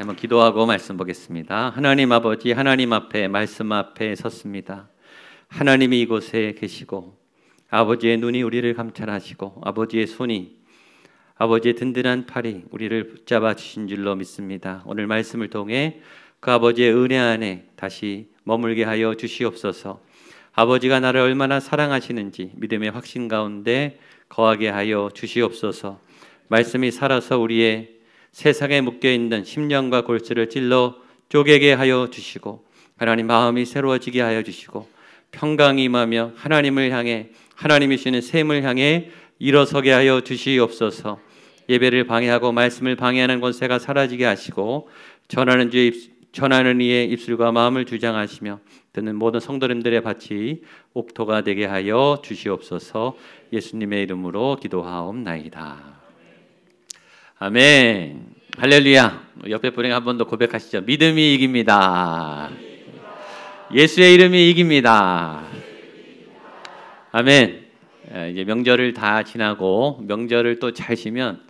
한번 기도하고 말씀 보겠습니다. 하나님 아버지 하나님 앞에 말씀 앞에 섰습니다. 하나님이 이곳에 계시고 아버지의 눈이 우리를 감찰하시고 아버지의 손이 아버지의 든든한 팔이 우리를 붙잡아 주신 줄로 믿습니다. 오늘 말씀을 통해 그 아버지의 은혜 안에 다시 머물게 하여 주시옵소서. 아버지가 나를 얼마나 사랑하시는지 믿음의 확신 가운데 거하게 하여 주시옵소서. 말씀이 살아서 우리의 세상에 묶여 있는 심령과 골수를 찔러 쪼개게 하여 주시고 하나님 마음이 새로워지게 하여 주시고 평강이 임하며 하나님을 향해 하나님이 주시는 샘을 향해 일어서게 하여 주시옵소서. 예배를 방해하고 말씀을 방해하는 권세가 사라지게 하시고 전하는 주의 전하는 이의 입술과 마음을 주장하시며 듣는 모든 성도님들의 밭이 옥토가 되게 하여 주시옵소서. 예수님의 이름으로 기도하옵나이다. 아멘. 할렐루야. 옆에 분에게 한 번 더 고백하시죠. 믿음이 이깁니다. 예수의 이름이 이깁니다. 아멘. 이제 명절을 다 지나고 명절을 또 잘 쉬면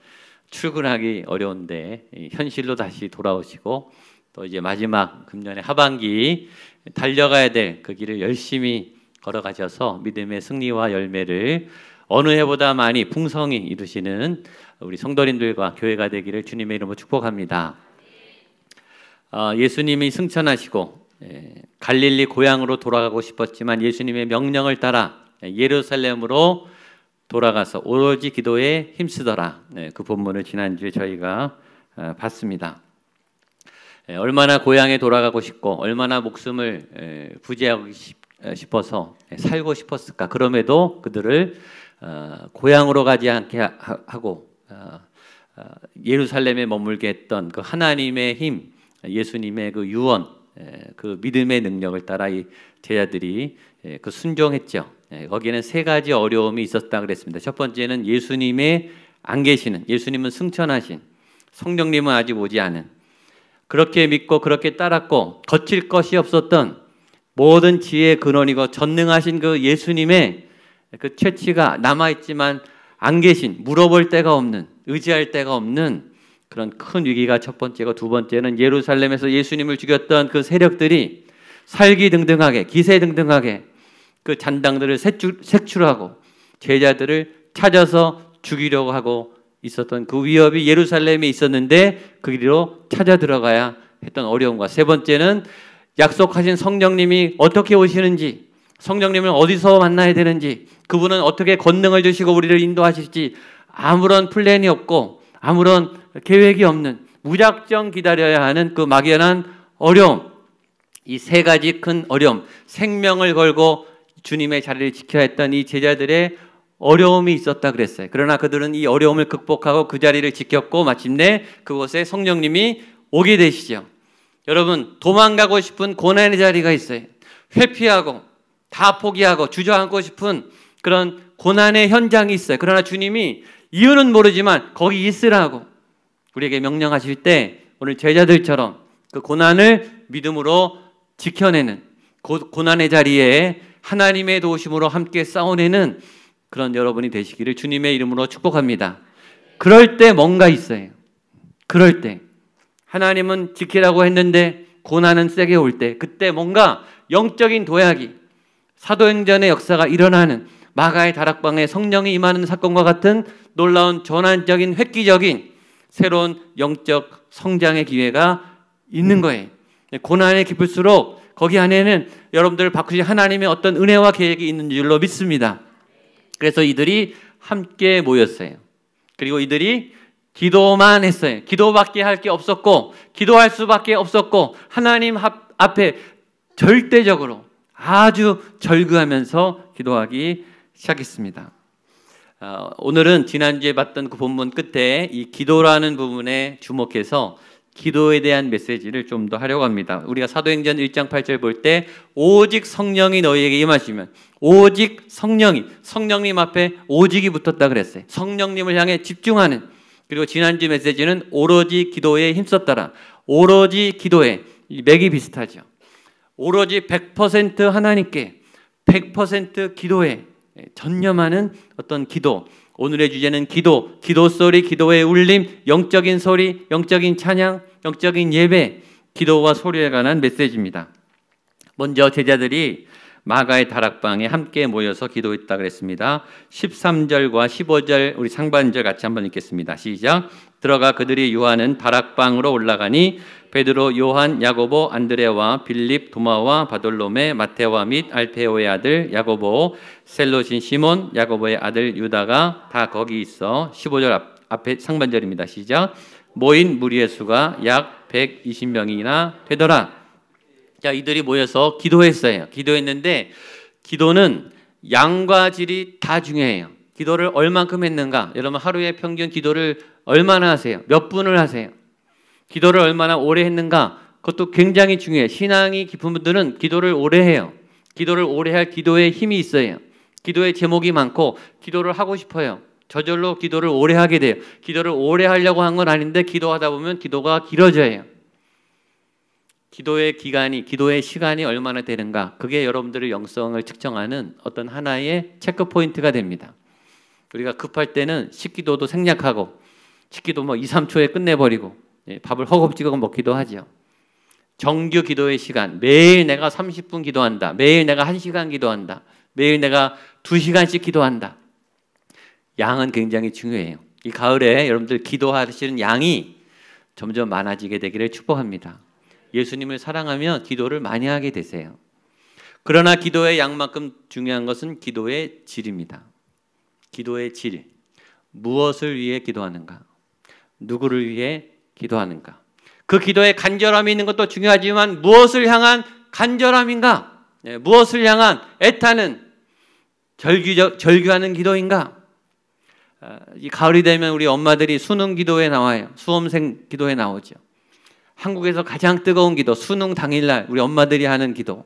출근하기 어려운데 현실로 다시 돌아오시고 또 이제 마지막 금년의 하반기 달려가야 될 그 길을 열심히 걸어가셔서 믿음의 승리와 열매를 어느 해보다 많이 풍성히 이루시는 우리 성도님들과 교회가 되기를 주님의 이름으로 축복합니다. 어, 예수님이 승천하시고 예, 갈릴리 고향으로 돌아가고 싶었지만 예수님의 명령을 따라 예루살렘으로 돌아가서 오로지 기도에 힘쓰더라. 네, 그 본문을 지난주에 저희가 어, 봤습니다. 예, 얼마나 고향에 돌아가고 싶고 얼마나 목숨을 예, 부지하고 싶어서 살고 싶었을까. 그럼에도 그들을 어, 고향으로 가지 않게 하고 어, 어, 예루살렘에 머물게 했던 그 하나님의 힘, 예수님의 그 유언, 그 믿음의 능력을 따라 이 제자들이 그 순종했죠. 거기에는 세 가지 어려움이 있었다 그랬습니다. 첫 번째는 예수님의 안 계시는, 예수님은 승천하신, 성령님은 아직 오지 않은, 그렇게 믿고 그렇게 따랐고 거칠 것이 없었던 모든 지혜의 근원이고 전능하신 그 예수님의 그 채취가 남아 있지만 안 계신 물어볼 데가 없는 의지할 데가 없는 그런 큰 위기가 첫 번째고 두 번째는 예루살렘에서 예수님을 죽였던 그 세력들이 살기 등등하게 기세 등등하게 그 잔당들을 색출, 하고 제자들을 찾아서 죽이려고 하고 있었던 그 위협이 예루살렘에 있었는데 그 길로 찾아 들어가야 했던 어려움과 세 번째는 약속하신 성령님이 어떻게 오시는지 성령님을 어디서 만나야 되는지, 그분은 어떻게 권능을 주시고 우리를 인도하실지 아무런 플랜이 없고 아무런 계획이 없는 무작정 기다려야 하는 그 막연한 어려움. 이 세 가지 큰 어려움, 생명을 걸고 주님의 자리를 지켜야 했던 이 제자들의 어려움이 있었다 그랬어요. 그러나 그들은 이 어려움을 극복하고 그 자리를 지켰고 마침내 그곳에 성령님이 오게 되시죠. 여러분, 도망가고 싶은 고난의 자리가 있어요. 회피하고 다 포기하고 주저앉고 싶은 그런 고난의 현장이 있어요. 그러나 주님이 이유는 모르지만 거기 있으라고 우리에게 명령하실 때 오늘 제자들처럼 그 고난을 믿음으로 지켜내는 고, 난의 자리에 하나님의 도우심으로 함께 싸워내는 그런 여러분이 되시기를 주님의 이름으로 축복합니다. 그럴 때 뭔가 있어요. 그럴 때 하나님은 지키라고 했는데 고난은 세게 올 때 그때 뭔가 영적인 도약이 사도행전의 역사가 일어나는 마가의 다락방에 성령이 임하는 사건과 같은 놀라운 전환적인 획기적인 새로운 영적 성장의 기회가 있는 거예요. 고난이 깊을수록 거기 안에는 여러분들을 바꾸신 하나님의 어떤 은혜와 계획이 있는 줄로 믿습니다. 그래서 이들이 함께 모였어요. 그리고 이들이 기도만 했어요. 기도밖에 할 게 없었고, 기도할 수밖에 없었고, 하나님 앞에 절대적으로 아주 절규하면서 기도하기 시작했습니다. 어, 오늘은 지난주에 봤던 그 본문 끝에 이 기도라는 부분에 주목해서 기도에 대한 메시지를 좀 더 하려고 합니다. 우리가 사도행전 1장 8절 볼 때 오직 성령이 너희에게 임하시면 오직 성령이 성령님 앞에 오직이 붙었다 그랬어요. 성령님을 향해 집중하는 그리고 지난주 메시지는 오로지 기도에 힘썼더라. 오로지 기도에 맥이 비슷하죠. 오로지 100% 하나님께 100% 기도에 전념하는 어떤 기도. 오늘의 주제는 기도, 기도 소리, 기도의 울림, 영적인 소리, 영적인 찬양, 영적인 예배, 기도와 소리에 관한 메시지입니다. 먼저 제자들이 마가의 다락방에 함께 모여서 기도했다 그랬습니다. 13절과 15절 우리 상반절 같이 한번 읽겠습니다. 시작. 들어가 그들이 요한은 다락방으로 올라가니 베드로, 요한, 야고보, 안드레와 빌립, 도마와 바돌로메, 마테와 및 알페오의 아들 야고보, 셀로신 시몬, 야고보의 아들 유다가 다 거기 있어 15절 앞, 앞에 상반절입니다. 시작. 모인 무리의 수가 약 120명이나 되더라. 자, 이들이 모여서 기도했어요. 기도했는데 기도는 양과 질이 다 중요해요. 기도를 얼만큼 했는가? 여러분 하루에 평균 기도를 얼마나 하세요? 몇 분을 하세요? 기도를 얼마나 오래 했는가? 그것도 굉장히 중요해요. 신앙이 깊은 분들은 기도를 오래 해요. 기도를 오래 할 기도에 힘이 있어요. 기도의 제목이 많고 기도를 하고 싶어요. 저절로 기도를 오래 하게 돼요. 기도를 오래 하려고 한 건 아닌데 기도하다 보면 기도가 길어져요. 기도의 기간이, 기도의 시간이 얼마나 되는가. 그게 여러분들의 영성을 측정하는 어떤 하나의 체크 포인트가 됩니다. 우리가 급할 때는 식기도도 생략하고 식기도 뭐 2, 3초에 끝내버리고 예, 밥을 허겁지겁 먹기도 하죠. 정규 기도의 시간, 매일 내가 30분 기도한다. 매일 내가 1시간 기도한다. 매일 내가 2시간씩 기도한다. 양은 굉장히 중요해요. 이 가을에 여러분들 기도하시는 양이 점점 많아지게 되기를 축복합니다. 예수님을 사랑하면 기도를 많이 하게 되세요. 그러나 기도의 양만큼 중요한 것은 기도의 질입니다. 기도의 질. 무엇을 위해 기도하는가? 누구를 위해 기도하는가? 그 기도에 간절함이 있는 것도 중요하지만 무엇을 향한 간절함인가? 네, 무엇을 향한 애타는 절규, 절규하는 기도인가? 아, 이 가을이 되면 우리 엄마들이 수능 기도에 나와요. 수험생 기도에 나오죠. 한국에서 가장 뜨거운 기도, 수능 당일날 우리 엄마들이 하는 기도.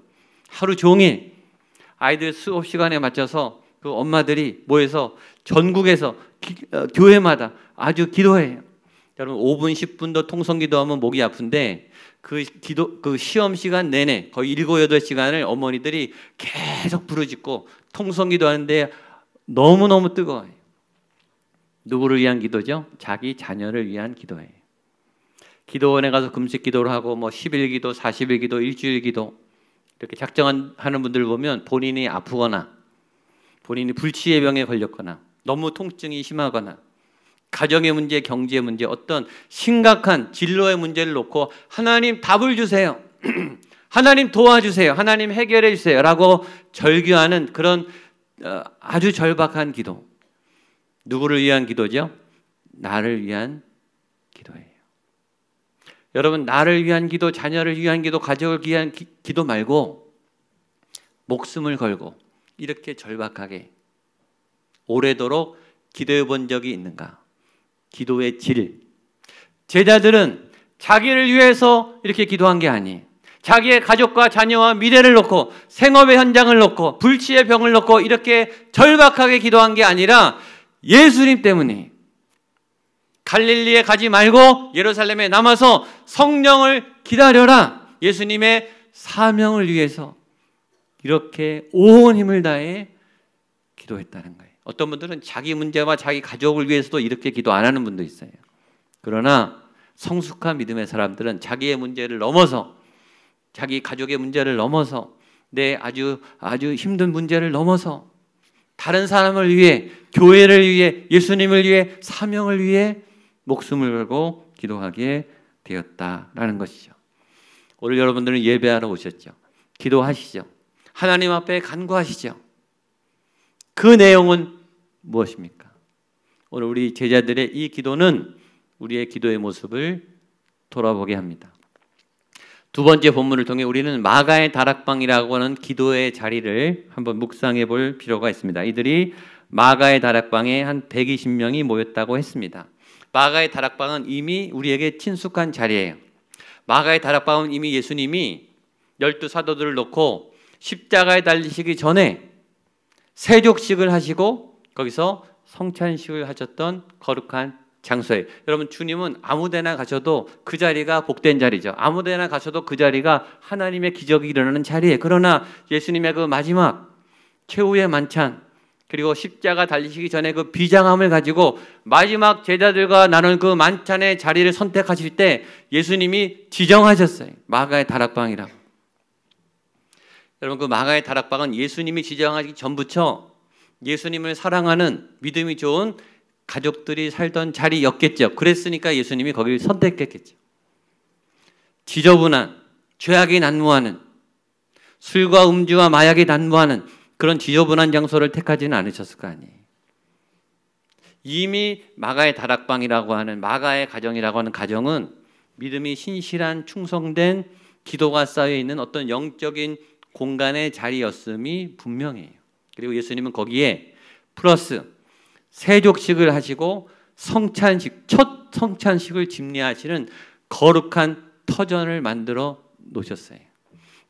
하루 종일 아이들 수업 시간에 맞춰서 그 엄마들이 모여서 전국에서 기, 어, 교회마다 아주 기도해요. 여러분 5분 10분도 통성 기도하면 목이 아픈데 그 기도 그 시험 시간 내내 거의 7, 8시간을 어머니들이 계속 부르짖고 통성 기도하는데 너무너무 뜨거워요. 누구를 위한 기도죠? 자기 자녀를 위한 기도예요. 기도원에 가서 금식 기도를 하고 뭐 10일 기도, 40일 기도, 일주일 기도 이렇게 작정하는 분들 보면 본인이 아프거나 본인이 불치의 병에 걸렸거나 너무 통증이 심하거나 가정의 문제, 경제 문제, 어떤 심각한 진로의 문제를 놓고 하나님 답을 주세요. 하나님 도와주세요. 하나님 해결해 주세요. 라고 절규하는 그런 어, 아주 절박한 기도. 누구를 위한 기도죠? 나를 위한 기도예요. 여러분, 나를 위한 기도, 자녀를 위한 기도, 가족을 위한 기, 기도 말고 목숨을 걸고 이렇게 절박하게 오래도록 기도해 본 적이 있는가? 기도의 질. 제자들은 자기를 위해서 이렇게 기도한 게 아니에요. 자기의 가족과 자녀와 미래를 놓고 생업의 현장을 놓고 불치의 병을 놓고 이렇게 절박하게 기도한 게 아니라 예수님 때문에 갈릴리에 가지 말고 예루살렘에 남아서 성령을 기다려라. 예수님의 사명을 위해서 이렇게 온 힘을 다해 기도했다는 거예요. 어떤 분들은 자기 문제와 자기 가족을 위해서도 이렇게 기도 안 하는 분도 있어요. 그러나 성숙한 믿음의 사람들은 자기의 문제를 넘어서 자기 가족의 문제를 넘어서 내 아주 아주 힘든 문제를 넘어서 다른 사람을 위해 교회를 위해 예수님을 위해 사명을 위해 목숨을 걸고 기도하게 되었다라는 것이죠. 오늘 여러분들은 예배하러 오셨죠. 기도하시죠. 하나님 앞에 간구하시죠. 그 내용은 무엇입니까? 오늘 우리 제자들의 이 기도는 우리의 기도의 모습을 돌아보게 합니다. 두 번째 본문을 통해 우리는 마가의 다락방이라고 하는 기도의 자리를 한번 묵상해 볼 필요가 있습니다. 이들이 마가의 다락방에 한 120명이 모였다고 했습니다. 마가의 다락방은 이미 우리에게 친숙한 자리예요. 마가의 다락방은 이미 예수님이 열두 사도들을 놓고 십자가에 달리시기 전에 세족식을 하시고 거기서 성찬식을 하셨던 거룩한 장소에 여러분 주님은 아무데나 가셔도 그 자리가 복된 자리죠. 아무데나 가셔도 그 자리가 하나님의 기적이 일어나는 자리에 그러나 예수님의 그 마지막 최후의 만찬 그리고 십자가 달리시기 전에 그 비장함을 가지고 마지막 제자들과 나눈 그 만찬의 자리를 선택하실 때 예수님이 지정하셨어요. 마가의 다락방이라고. 여러분 그 마가의 다락방은 예수님이 지정하기 전부터 예수님을 사랑하는 믿음이 좋은 가족들이 살던 자리였겠죠. 그랬으니까 예수님이 거기를 선택했겠죠. 지저분한 죄악이 난무하는 술과 음주와 마약이 난무하는 그런 지저분한 장소를 택하지는 않으셨을 거 아니에요. 이미 마가의 다락방이라고 하는 마가의 가정이라고 하는 가정은 믿음이 신실한 충성된 기도가 쌓여 있는 어떤 영적인 공간의 자리였음이 분명해요. 그리고 예수님은 거기에 플러스 세족식을 하시고 성찬식 첫 성찬식을 집례하시는 거룩한 터전을 만들어 놓으셨어요.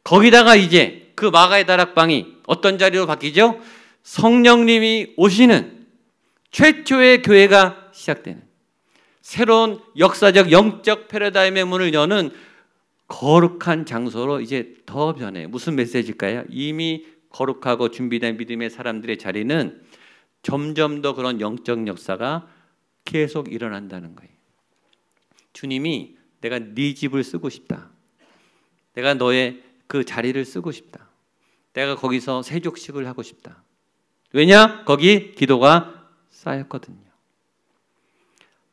거기다가 이제 그 마가의 다락방이 어떤 자리로 바뀌죠? 성령님이 오시는 최초의 교회가 시작되는 새로운 역사적 영적 패러다임의 문을 여는 거룩한 장소로 이제 더 변해. 무슨 메시지일까요? 이미 거룩하고 준비된 믿음의 사람들의 자리는 점점 더 그런 영적 역사가 계속 일어난다는 거예요. 주님이 내가 네 집을 쓰고 싶다. 내가 너의 그 자리를 쓰고 싶다. 내가 거기서 세족식을 하고 싶다. 왜냐? 거기 기도가 쌓였거든요.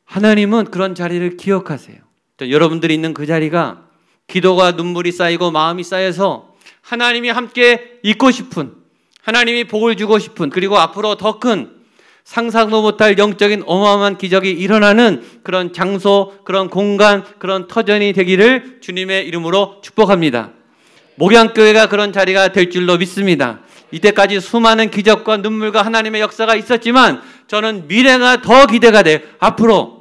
하나님은 그런 자리를 기억하세요. 여러분들이 있는 그 자리가 기도가 눈물이 쌓이고 마음이 쌓여서 하나님이 함께 있고 싶은 하나님이 복을 주고 싶은 그리고 앞으로 더 큰 상상도 못할 영적인 어마어마한 기적이 일어나는 그런 장소, 그런 공간, 그런 터전이 되기를 주님의 이름으로 축복합니다. 목양교회가 그런 자리가 될 줄로 믿습니다. 이때까지 수많은 기적과 눈물과 하나님의 역사가 있었지만 저는 미래가 더 기대가 돼. 앞으로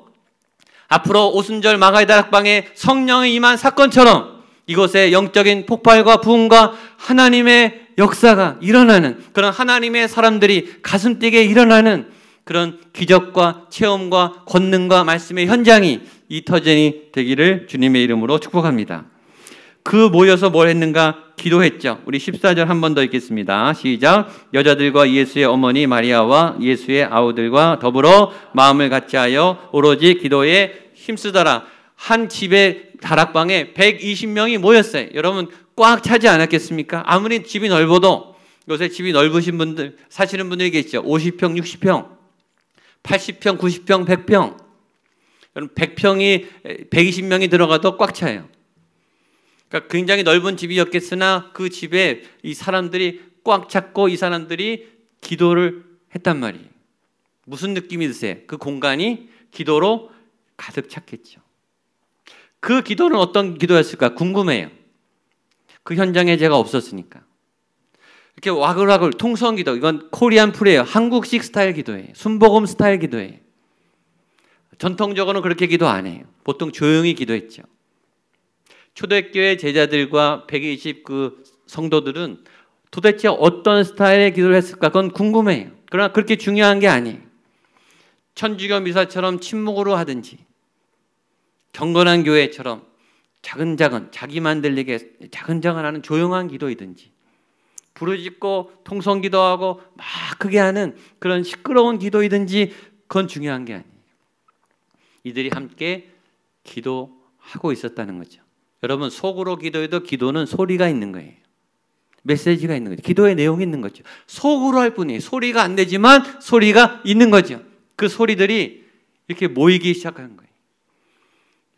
앞으로 오순절 마가의 다락방에 성령이 임한 사건처럼 이곳에 영적인 폭발과 부흥과 하나님의 역사가 일어나는 그런 하나님의 사람들이 가슴 뛰게 일어나는 그런 기적과 체험과 권능과 말씀의 현장이 이 터전이 되기를 주님의 이름으로 축복합니다. 그 모여서 뭘 했는가? 기도했죠. 우리 14절 한 번 더 읽겠습니다. 시작. 여자들과 예수의 어머니 마리아와 예수의 아우들과 더불어 마음을 같이 하여 오로지 기도에 힘쓰더라. 한 집에 다락방에 120명이 모였어요. 여러분 꽉 차지 않았겠습니까? 아무리 집이 넓어도 요새 집이 넓으신 분들 사시는 분들이 계시죠. 50평, 60평, 80평, 90평, 100평. 여러분 100평이 120명이 들어가도 꽉 차요. 그러니까 굉장히 넓은 집이었겠으나 그 집에 이 사람들이 꽉 찼고 이 사람들이 기도를 했단 말이에요. 무슨 느낌이 드세요? 그 공간이 기도로 가득 찼겠죠. 그 기도는 어떤 기도였을까 궁금해요. 그 현장에 제가 없었으니까. 이렇게 와글와글 통성 기도 이건 코리안 프레요 한국식 스타일 기도예요. 순복음 스타일 기도예요. 전통적으로는 그렇게 기도 안 해요. 보통 조용히 기도했죠. 초대교회 제자들과 120그 성도들은 도대체 어떤 스타일의 기도를 했을까? 그건 궁금해요. 그러나 그렇게 중요한 게 아니에요. 천주교 미사처럼 침묵으로 하든지 경건한 교회처럼 작은작은 자기만 들리게 작은작은 하는 조용한 기도이든지 부르짖고 통성 기도하고 막 크게 하는 그런 시끄러운 기도이든지 그건 중요한 게 아니에요. 이들이 함께 기도하고 있었다는 거죠. 여러분 속으로 기도해도 기도는 소리가 있는 거예요. 메시지가 있는 거죠. 기도의 내용이 있는 거죠. 속으로 할 뿐이에요. 소리가 안 되지만 소리가 있는 거죠. 그 소리들이 이렇게 모이기 시작하는 거예요.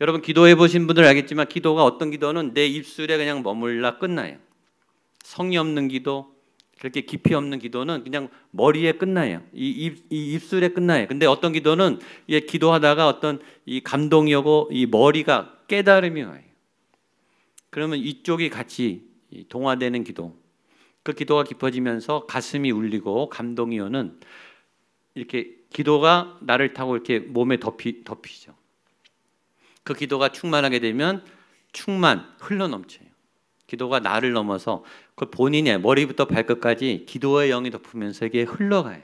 여러분 기도해 보신 분들 알겠지만 기도가 어떤 기도는 내 입술에 그냥 머물러 끝나요. 성이 없는 기도, 그렇게 깊이 없는 기도는 그냥 머리에 끝나요. 이, 입, 이 입술에 끝나요. 근데 어떤 기도는 이 기도하다가 어떤 이 감동이 오고 이 머리가 깨달음이 와요. 그러면 이쪽이 같이 동화되는 기도. 그 기도가 깊어지면서 가슴이 울리고 감동이 오는 이렇게 기도가 나를 타고 이렇게 몸에 덮이, 덮이죠. 그 기도가 충만하게 되면 충만 흘러 넘쳐요. 기도가 나를 넘어서 그 본인의 머리부터 발끝까지 기도의 영이 덮으면서 이게 흘러가요.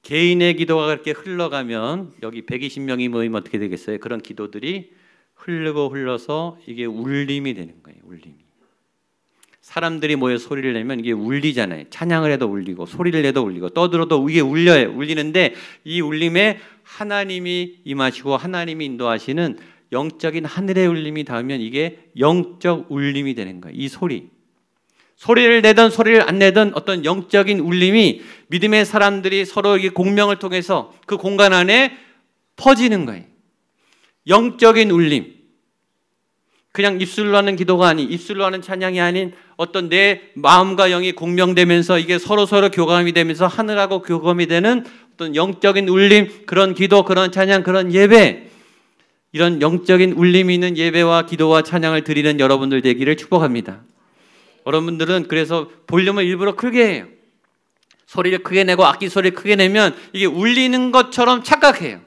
개인의 기도가 그렇게 흘러가면 여기 120명이 모이면 어떻게 되겠어요? 그런 기도들이 흐르고 흘러서 이게 울림이 되는 거예요. 울림이. 사람들이 모여 소리를 내면 이게 울리잖아요. 찬양을 해도 울리고 소리를 내도 울리고 떠들어도 이게 울려요. 울리는데 이 울림에 하나님이 임하시고 하나님이 인도하시는 영적인 하늘의 울림이 닿으면 이게 영적 울림이 되는 거예요. 이 소리. 소리를 내든 소리를 안 내든 어떤 영적인 울림이 믿음의 사람들이 서로 공명을 통해서 그 공간 안에 퍼지는 거예요. 영적인 울림. 그냥 입술로 하는 기도가 아닌 입술로 하는 찬양이 아닌 어떤 내 마음과 영이 공명되면서 이게 서로 서로 교감이 되면서 하늘하고 교감이 되는 어떤 영적인 울림 그런 기도 그런 찬양 그런 예배 이런 영적인 울림이 있는 예배와 기도와 찬양을 드리는 여러분들 되기를 축복합니다. 여러분들은 그래서 볼륨을 일부러 크게 해요. 소리를 크게 내고 악기 소리를 크게 내면 이게 울리는 것처럼 착각해요.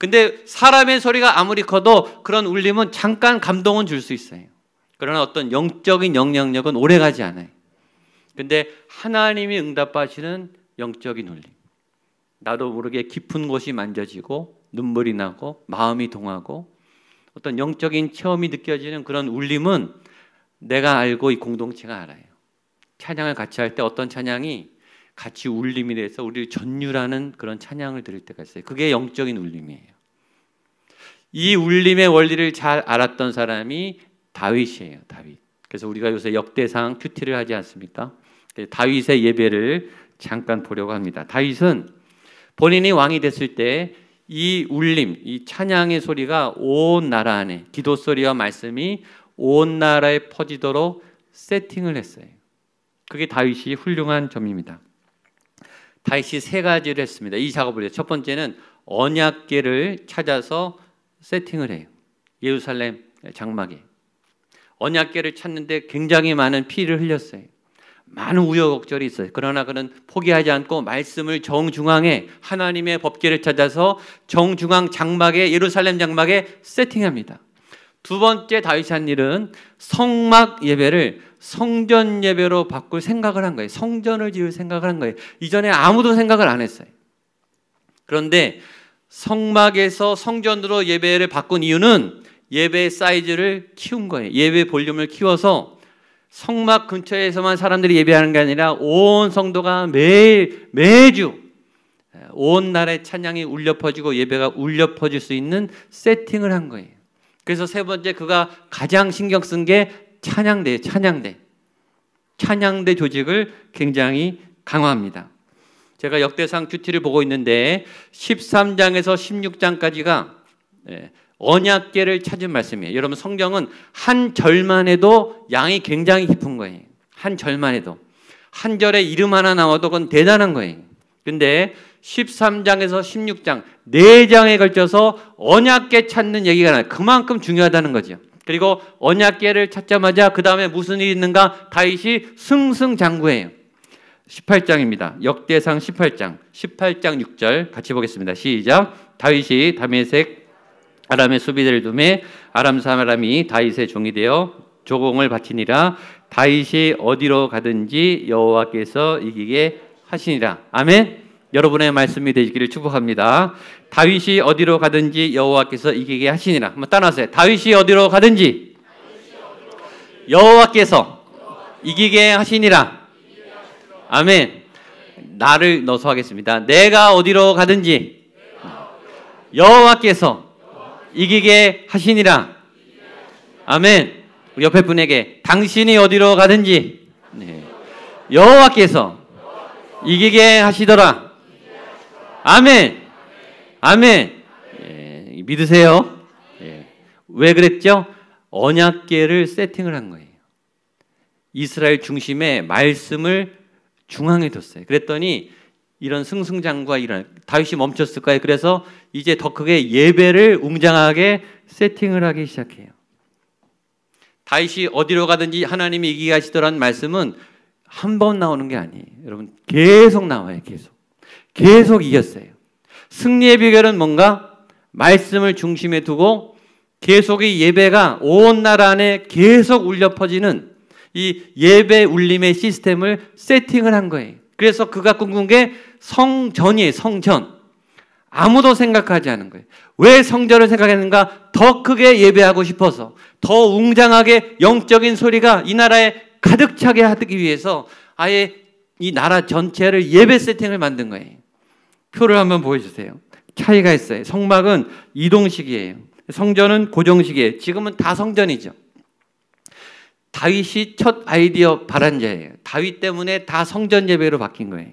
근데 사람의 소리가 아무리 커도 그런 울림은 잠깐 감동은 줄 수 있어요. 그러나 어떤 영적인 영향력은 오래 가지 않아요. 근데 하나님이 응답하시는 영적인 울림. 나도 모르게 깊은 곳이 만져지고 눈물이 나고 마음이 동하고 어떤 영적인 체험이 느껴지는 그런 울림은 내가 알고 이 공동체가 알아요. 찬양을 같이 할 때 어떤 찬양이 같이 울림이 돼서 우리를 전율하는 그런 찬양을 들을 때가 있어요. 그게 영적인 울림이에요. 이 울림의 원리를 잘 알았던 사람이 다윗이에요. 다윗. 그래서 우리가 요새 역대상 큐티를 하지 않습니까? 다윗의 예배를 잠깐 보려고 합니다. 다윗은 본인이 왕이 됐을 때 이 울림, 이 찬양의 소리가 온 나라 안에 기도 소리와 말씀이 온 나라에 퍼지도록 세팅을 했어요. 그게 다윗이 훌륭한 점입니다. 다윗이 세 가지를 했습니다. 이 작업을 해요. 첫 번째는 언약계를 찾아서 세팅을 해요. 예루살렘 장막에. 언약계를 찾는데 굉장히 많은 피를 흘렸어요. 많은 우여곡절이 있어요. 그러나 그는 포기하지 않고 말씀을 정중앙에 하나님의 법계를 찾아서 정중앙 장막에 예루살렘 장막에 세팅합니다. 두 번째 다윗이 한 일은 성막 예배를 성전 예배로 바꿀 생각을 한 거예요. 성전을 지을 생각을 한 거예요. 이전에 아무도 생각을 안 했어요. 그런데 성막에서 성전으로 예배를 바꾼 이유는 예배 사이즈를 키운 거예요. 예배 볼륨을 키워서 성막 근처에서만 사람들이 예배하는 게 아니라 온 성도가 매일 매주 온 날의 찬양이 울려 퍼지고 예배가 울려 퍼질 수 있는 세팅을 한 거예요. 그래서 세 번째 그가 가장 신경 쓴 게 찬양대, 찬양대. 찬양대 조직을 굉장히 강화합니다. 제가 역대상 큐티를 보고 있는데 13장에서 16장까지가 언약계를 찾은 말씀이에요. 여러분 성경은 한 절만 해도 양이 굉장히 깊은 거예요. 한 절만 해도 한 절에 이름 하나 나와도 그건 대단한 거예요. 근데 13장에서 16장 4장에 걸쳐서 언약계 찾는 얘기가 나요. 그만큼 중요하다는 거죠. 그리고 언약계를 찾자마자 그 다음에 무슨 일이 있는가? 다윗이 승승장구해요. 18장입니다. 역대상 18장, 18장 6절 같이 보겠습니다. 시작. 다윗이 다메색 아람의 수비대를 두매 아람 사람이 다윗의 종이 되어 조공을 바치니라 다윗이 어디로 가든지 여호와께서 이기게 하시니라. 아멘. 여러분의 말씀이 되시기를 축복합니다. 다윗이 어디로 가든지 여호와께서 이기게 하시니라. 한번 따라하세요. 다윗이 어디로 가든지 여호와께서 이기게 하시니라. 아멘. 나를 넣어서 하겠습니다. 내가 어디로 가든지 여호와께서 이기게 하시니라. 아멘. 옆에 분에게 당신이 어디로 가든지 네. 여호와께서 이기게 하시더라. 아멘. 아멘. 예, 믿으세요? 예. 왜 그랬죠? 언약계를 세팅을 한 거예요. 이스라엘 중심에 말씀을 중앙에 뒀어요. 그랬더니 이런 승승장구가 일어 다윗이 멈췄을까요? 그래서 이제 더 크게 예배를 웅장하게 세팅을 하기 시작해요. 다윗이 어디로 가든지 하나님이 이기게 하시더란 말씀은 한 번 나오는 게 아니에요. 여러분 계속 나와요. 계속. 계속 이겼어요. 승리의 비결은 뭔가? 말씀을 중심에 두고 계속 이 예배가 온 나라 안에 계속 울려 퍼지는 이 예배 울림의 시스템을 세팅을 한 거예요. 그래서 그가 꿈꾼 게 성전이에요, 성전. 아무도 생각하지 않은 거예요. 왜 성전을 생각했는가? 더 크게 예배하고 싶어서, 더 웅장하게 영적인 소리가 이 나라에 가득 차게 하기 위해서 아예 이 나라 전체를 예배 세팅을 만든 거예요. 표를 한번 보여주세요. 차이가 있어요. 성막은 이동식이에요. 성전은 고정식이에요. 지금은 다 성전이죠. 다윗이 첫 아이디어 발안자예요. 다윗 때문에 다 성전 예배로 바뀐 거예요.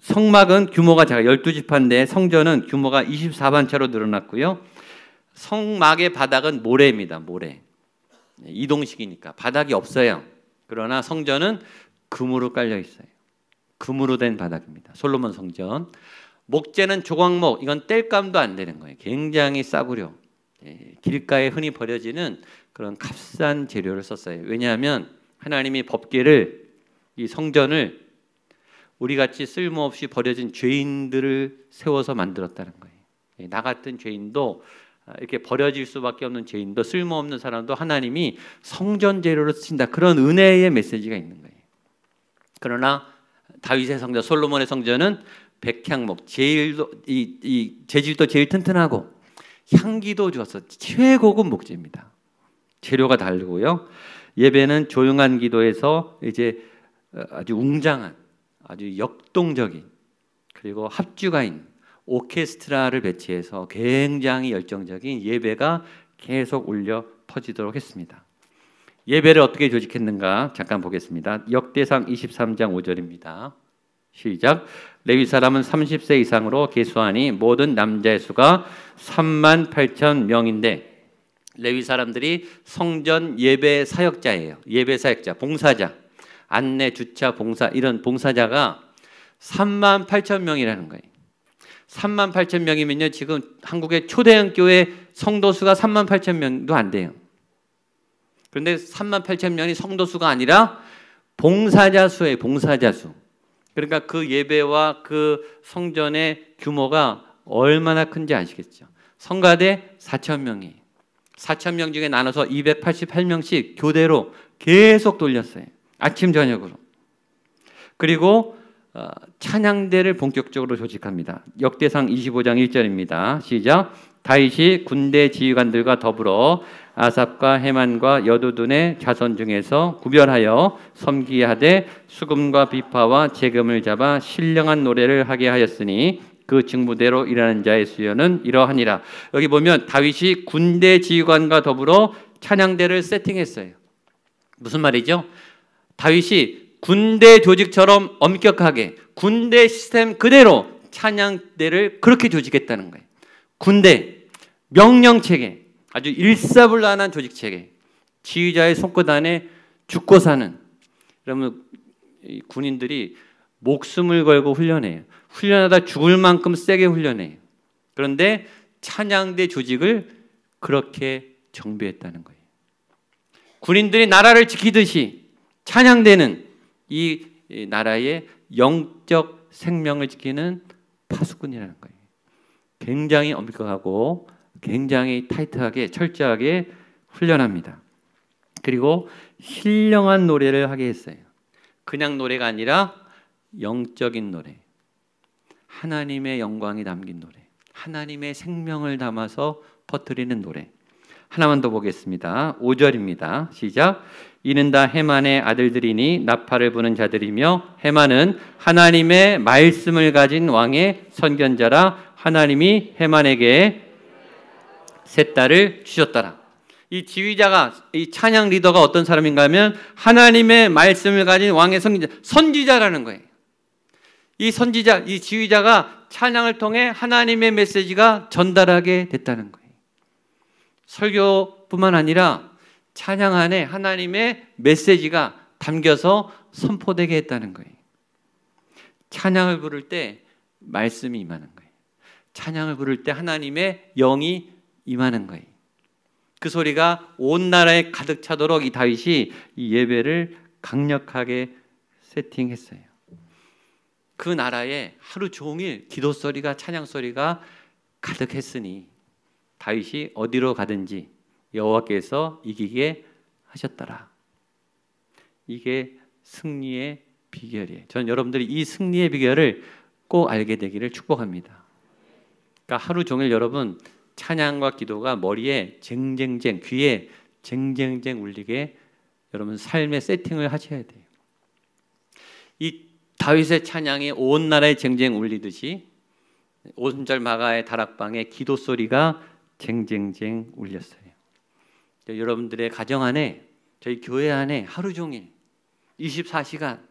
성막은 규모가 작아 12지파인데 성전은 규모가 24반차로 늘어났고요. 성막의 바닥은 모래입니다. 모래. 이동식이니까 바닥이 없어요. 그러나 성전은 금으로 깔려 있어요. 금으로 된 바닥입니다. 솔로몬 성전. 목재는 조각목. 이건 뗄감도 안 되는 거예요. 굉장히 싸구려. 예, 길가에 흔히 버려지는 그런 값싼 재료를 썼어요. 왜냐하면 하나님이 법계를 이 성전을 우리 같이 쓸모없이 버려진 죄인들을 세워서 만들었다는 거예요. 예, 나 같은 죄인도 아, 이렇게 버려질 수밖에 없는 죄인도 쓸모없는 사람도 하나님이 성전 재료로 쓰신다. 그런 은혜의 메시지가 있는 거예요. 그러나 다윗의 성전, 솔로몬의 성전은 백향목, 제일도 이, 이 재질도 제일 튼튼하고 향기도 좋았어. 최고급 목재입니다. 재료가 다르고요. 예배는 조용한 기도에서 이제 아주 웅장한, 아주 역동적인 그리고 합주가 있는 오케스트라를 배치해서 굉장히 열정적인 예배가 계속 울려 퍼지도록 했습니다. 예배를 어떻게 조직했는가 잠깐 보겠습니다. 역대상 23장 5절입니다. 시작. 레위 사람은 30세 이상으로 계수하니 모든 남자의 수가 3만 8천 명인데 레위 사람들이 성전 예배 사역자예요. 예배 사역자, 봉사자, 안내, 주차, 봉사 이런 봉사자가 3만 8천 명이라는 거예요. 3만 8천 명이면요. 지금 한국의 초대형 교회 성도 수가 3만 8천 명도 안 돼요. 그런데 3만 8천 명이 성도 수가 아니라 봉사자 수예요. 봉사자 수. 그러니까 그 예배와 그 성전의 규모가 얼마나 큰지 아시겠죠? 성가대 4천 명이 4천 명 중에 나눠서 288명씩 교대로 계속 돌렸어요. 아침 저녁으로. 그리고 어, 찬양대를 본격적으로 조직합니다. 역대상 25장 1절입니다. 시작. 다윗이 군대 지휘관들과 더불어 아삽과 해만과 여두둔의 자손 중에서 구별하여 섬기하되 수금과 비파와 재금을 잡아 신령한 노래를 하게 하였으니 그 직무대로 일하는 자의 수요는 이러하니라. 여기 보면 다윗이 군대 지휘관과 더불어 찬양대를 세팅했어요. 무슨 말이죠? 다윗이 군대 조직처럼 엄격하게 군대 시스템 그대로 찬양대를 그렇게 조직했다는 거예요. 군대 명령 체계 아주 일사불란한 조직 체계 지휘자의 손끝 안에 죽고 사는 그러면 군인들이 목숨을 걸고 훈련해요. 훈련하다 죽을 만큼 세게 훈련해요. 그런데 찬양대 조직을 그렇게 정비했다는 거예요. 군인들이 나라를 지키듯이 찬양대는 이 나라의 영적 생명을 지키는 파수꾼이라는 거예요. 굉장히 엄격하고 굉장히 타이트하게 철저하게 훈련합니다. 그리고 신령한 노래를 하게 했어요. 그냥 노래가 아니라 영적인 노래. 하나님의 영광이 담긴 노래. 하나님의 생명을 담아서 퍼뜨리는 노래. 하나만 더 보겠습니다. 5절입니다. 시작. 이는 다 해만의 아들들이니 나팔을 부는 자들이며 해만은 하나님의 말씀을 가진 왕의 선견자라 하나님이 해만에게 세 딸을 주셨더라. 이 지휘자가 이 찬양 리더가 어떤 사람인가 하면 하나님의 말씀을 가진 왕의 선지자 선지자라는 거예요. 이 선지자 이 지휘자가 찬양을 통해 하나님의 메시지가 전달하게 됐다는 거예요. 설교뿐만 아니라 찬양 안에 하나님의 메시지가 담겨서 선포되게 했다는 거예요. 찬양을 부를 때 말씀이 임하는 거예요. 찬양을 부를 때 하나님의 영이 임하는 거예요. 그 소리가 온 나라에 가득 차도록 이 다윗이 이 예배를 강력하게 세팅했어요. 그 나라에 하루 종일 기도 소리가 찬양 소리가 가득했으니 다윗이 어디로 가든지 여호와께서 이기게 하셨더라. 이게 승리의 비결이에요. 저는 여러분들이 이 승리의 비결을 꼭 알게 되기를 축복합니다. 그러니까 하루 종일 여러분 찬양과 기도가 머리에 쟁쟁쟁 귀에 쟁쟁쟁 울리게 여러분 삶의 세팅을 하셔야 돼요. 이 다윗의 찬양이 온 나라의 쟁쟁 울리듯이 오순절 마가의 다락방에 기도 소리가 쟁쟁쟁 울렸어요. 여러분들의 가정 안에 저희 교회 안에 하루 종일 24시간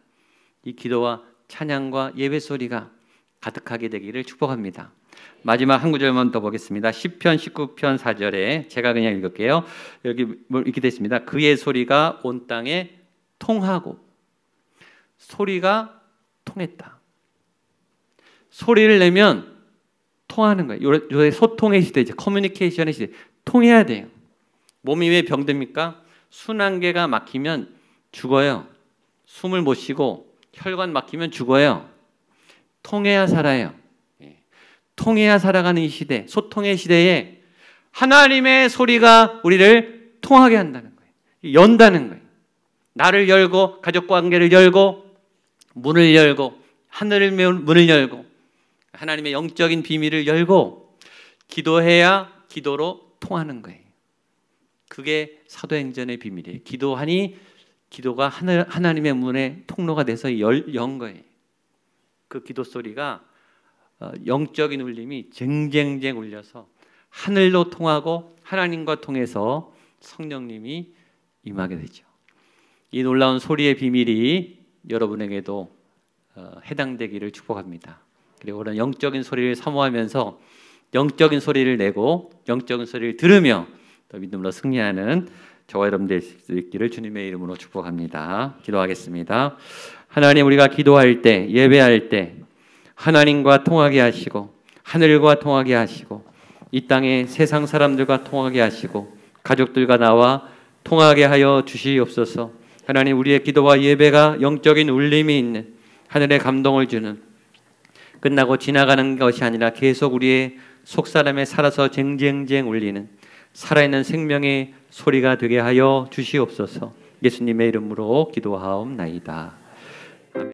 이 기도와 찬양과 예배 소리가 가득하게 되기를 축복합니다. 마지막 한 구절만 더 보겠습니다. 10편 19편 4절에 제가 그냥 읽을게요. 여기 뭐 이렇게 됐습니다. 그의 소리가 온 땅에 통하고 소리가 통했다. 소리를 내면 통하는 거예요. 요새 소통의 시대죠. 커뮤니케이션의 시대. 통해야 돼요. 몸이 왜 병듭니까? 순환계가 막히면 죽어요. 숨을 못 쉬고 혈관 막히면 죽어요. 통해야 살아요. 예. 통해야 살아가는 이 시대, 소통의 시대에 하나님의 소리가 우리를 통하게 한다는 거예요. 연다는 거예요. 나를 열고 가족 관계를 열고 문을 열고 하늘을 문을 열고 하나님의 영적인 비밀을 열고 기도해야 기도로 통하는 거예요. 그게 사도행전의 비밀이에요. 기도하니 기도가 하늘, 하나님의 문의 통로가 돼서 열, 연 거예요. 그 기도 소리가 어, 영적인 울림이 쟁쟁쟁 울려서 하늘로 통하고 하나님과 통해서 성령님이 임하게 되죠. 이 놀라운 소리의 비밀이 여러분에게도 어, 해당되기를 축복합니다. 그리고 그런 영적인 소리를 사모하면서 영적인 소리를 내고 영적인 소리를 들으며 또 믿음으로 승리하는 저와 여러분 될수 있기를 주님의 이름으로 축복합니다. 기도하겠습니다. 하나님 우리가 기도할 때 예배할 때 하나님과 통하게 하시고 하늘과 통하게 하시고 이 땅의 세상 사람들과 통하게 하시고 가족들과 나와 통하게 하여 주시옵소서. 하나님 우리의 기도와 예배가 영적인 울림이 있는 하늘의 감동을 주는 끝나고 지나가는 것이 아니라 계속 우리의 속사람에 살아서 쟁쟁쟁 울리는 살아있는 생명의 소리가 되게 하여 주시옵소서. 예수님의 이름으로 기도하옵나이다.